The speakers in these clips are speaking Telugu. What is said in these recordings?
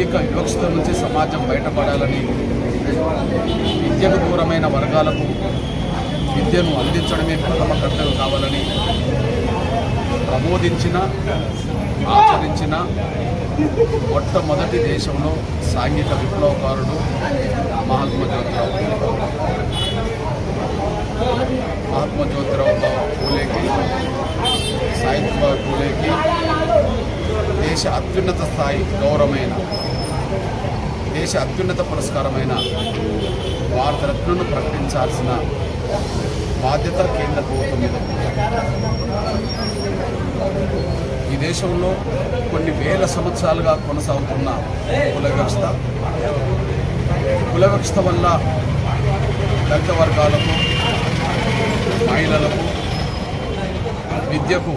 సాంఘిక వివక్షత నుంచి సమాజం బయటపడాలని విద్యకు దూరమైన వర్గాలకు విద్యను అందించడమే ప్రథమ కర్తవ్యం కావాలని ప్రబోధించిన ఆచరించిన మొట్టమొదటి దేశంలో సాంఘిక విప్లవకారుడు మహాత్మా జ్యోతిరావు. మహాత్మా జ్యోతిరావు పూలేకి సాయిబాబా పూలేకి దేశ అత్యున్నత స్థాయి గౌరవమైన దేశ అత్యున్నత పురస్కారమైన భారతరత్నను ప్రకటించాల్సిన బాధ్యత కేంద్ర ప్రభుత్వం మీద ఈ దేశంలో కొన్ని వేల సంవత్సరాలుగా కొనసాగుతున్న కుల వ్యవస్థ కుల వ్యవస్థ వల్ల దళిత వర్గాలకు మహిళలకు విద్యకు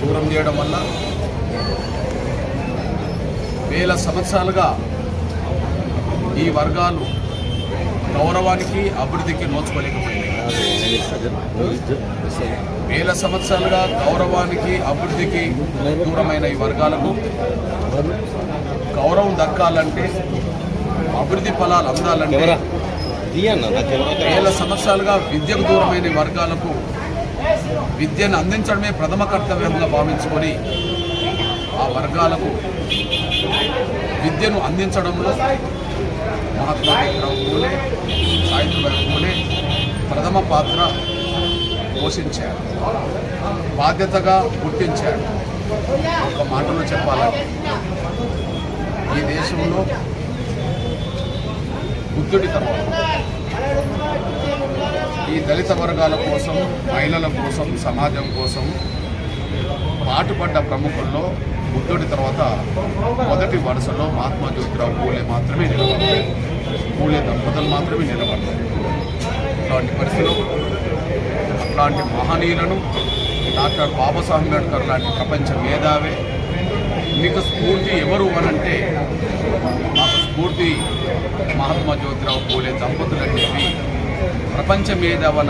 దూరం చేయడం వల్ల వేల సంవత్సరాలుగా ఈ వర్గాలు గౌరవానికి అభివృద్ధికి నోచుకోలేకపోయింది వేల సంవత్సరాలుగా గౌరవానికి అభివృద్ధికి దూరమైన ఈ వర్గాలకు గౌరవం దక్కాలంటే అభివృద్ధి ఫలాలు అందాలంటే వేల సంవత్సరాలుగా విద్యకు దూరమైన వర్గాలకు విద్యను అందించడమే ప్రథమ కర్తవ్యంగా భావించుకొని ఆ వర్గాలకు విద్యను అందించడంలో మహాత్మా పూలే సావిత్రిబాయి పూలే ప్రథమ పాత్ర పోషించారు. బాధ్యతగా గుర్తించారు. ఒక మాటలో చెప్పాలంటే ఈ దేశంలో బుద్ధుడి తర్వాత ఈ దళిత వర్గాల కోసం మహిళల కోసం సమాజం కోసం పాటుపడ్డ ప్రముఖుల్లో బుద్ధుడి తర్వాత మొదటి వరుసలో మహాత్మా జ్యోతిరావు పూలే మాత్రమే నిలబడతారు పూలే దంపతులు మాత్రమే నిలబడతారు ఇట్లాంటి పరిస్థితులు అట్లాంటి మహనీయులను డాక్టర్ బాబాసాహెబ్ అంబేద్కర్ లాంటి ప్రపంచ మేధావే. మీకు స్ఫూర్తి ఎవరు అనంటే మాకు స్ఫూర్తి మహాత్మా జ్యోతిరావు పూలే దంపతులు అని చెప్పి ప్రపంచ మేధావి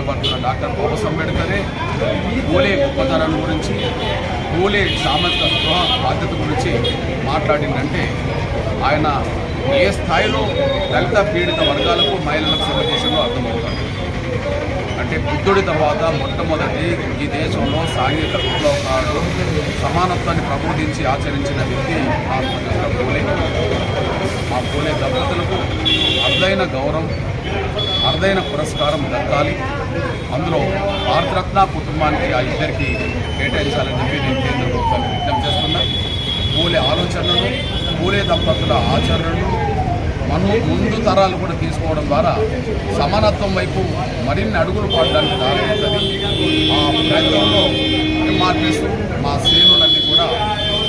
డాక్టర్ బాబాసాహెబ్ అంబేద్కరే పూలే గొప్పతనం గురించి పూలే సామాజిక స్పృహ బాధ్యత గురించి మాట్లాడిందంటే ఆయన ఏ స్థాయిలో దళిత పీడిత వర్గాలకు మహిళలకు సేవ చేసిందో అర్థమవుతుంది. అంటే బుద్ధుడి తర్వాత మొట్టమొదటి ఈ దేశంలో సాంఘిక విప్లవకారులు సమానత్వాన్ని ప్రబోధించి ఆచరించిన వ్యక్తి మా పూలే. మా పూలే దంపతులకు అర్థైన గౌరవం అరుదైన పురస్కారం దక్కాలి. అందులో భారతరత్న కుటుంబానికి ఆ ఇద్దరికి కేటాయించాలని చెప్పి నేను కేంద్ర ప్రభుత్వాన్ని విజ్ఞప్తి చేస్తున్నా. పూలే ఆలోచనలు పూలే దంపతుల ఆచరణలు మనం ముందు తరాలు కూడా తీసుకోవడం ద్వారా సమానత్వం వైపు మరిన్ని అడుగులు పడడానికి దారితీస్తుంది. ఆ ప్రయత్నంలో ఎంఆర్పిఎస్ మా శ్రేణులన్నీ కూడా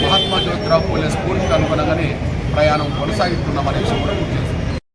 మహాత్మా జ్యోతిరావు పూలే స్ఫూర్తికి అనుగుణంగానే ప్రయాణం కొనసాగిస్తున్నామనే విషయం కూడా గుర్తు చేస్తున్నాం.